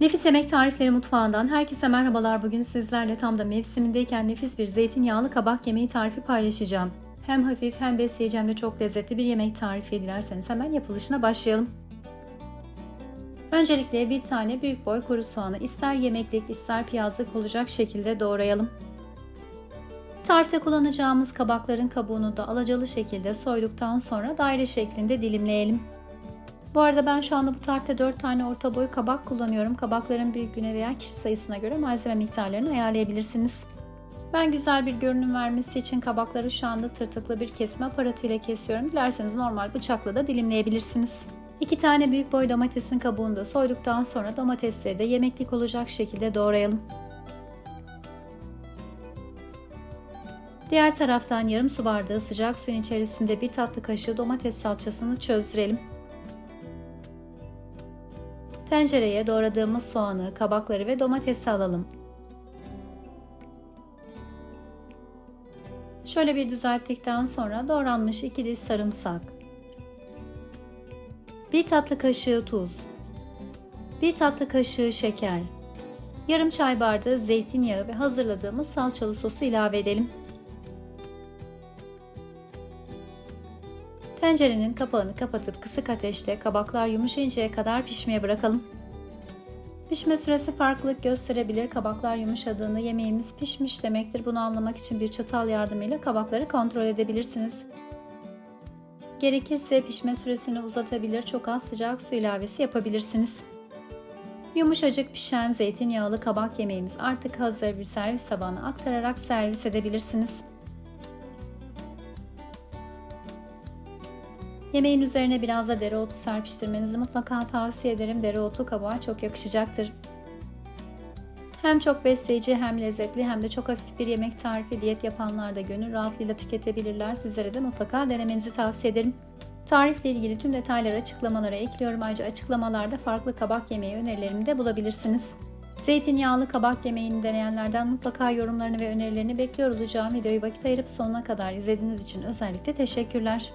Nefis Yemek Tarifleri Mutfağından herkese merhabalar. Bugün sizlerle tam da mevsimindeyken nefis bir zeytinyağlı kabak yemeği tarifi paylaşacağım. Hem hafif hem besleyici hem de çok lezzetli bir yemek tarifi dilerseniz hemen yapılışına başlayalım. Öncelikle bir tane büyük boy kuru soğanı ister yemeklik ister piyazlık olacak şekilde doğrayalım. Tarifte kullanacağımız kabakların kabuğunu da alacalı şekilde soyduktan sonra daire şeklinde dilimleyelim. Bu arada ben şu anda bu tarifte 4 tane orta boy kabak kullanıyorum. Kabakların büyüklüğüne veya kişi sayısına göre malzeme miktarlarını ayarlayabilirsiniz. Ben güzel bir görünüm vermesi için kabakları şu anda tırtıklı bir kesme aparatıyla kesiyorum. Dilerseniz normal bıçakla da dilimleyebilirsiniz. 2 tane büyük boy domatesin kabuğunu da soyduktan sonra domatesleri de yemeklik olacak şekilde doğrayalım. Diğer taraftan yarım su bardağı sıcak suyun içerisinde bir tatlı kaşığı domates salçasını çözdürelim. Tencereye doğradığımız soğanı, kabakları ve domatesi alalım. Şöyle bir düzelttikten sonra doğranmış 2 diş sarımsak, 1 tatlı kaşığı tuz, 1 tatlı kaşığı şeker, yarım çay bardağı zeytinyağı ve hazırladığımız salçalı sosu ilave edelim. Tencerenin kapağını kapatıp kısık ateşte kabaklar yumuşayıncaya kadar pişmeye bırakalım. Pişme süresi farklılık gösterebilir. Kabaklar yumuşadığında yemeğimiz pişmiş demektir. Bunu anlamak için bir çatal yardımıyla kabakları kontrol edebilirsiniz. Gerekirse pişme süresini uzatabilir, çok az sıcak su ilavesi yapabilirsiniz. Yumuşacık pişen zeytinyağlı kabak yemeğimiz artık hazır bir servis tabağına aktararak servis edebilirsiniz. Yemeğin üzerine biraz da dereotu serpiştirmenizi mutlaka tavsiye ederim. Dereotu kabağa çok yakışacaktır. Hem çok besleyici hem lezzetli hem de çok hafif bir yemek tarifi diyet yapanlar da gönül rahatlığıyla tüketebilirler. Sizlere de mutlaka denemenizi tavsiye ederim. Tarifle ilgili tüm detayları açıklamalara ekliyorum. Ayrıca açıklamalarda farklı kabak yemeği önerilerimi de bulabilirsiniz. Zeytinyağlı kabak yemeğini deneyenlerden mutlaka yorumlarını ve önerilerini bekliyor olacağım. Videoyu vakit ayırıp sonuna kadar izlediğiniz için özellikle teşekkürler.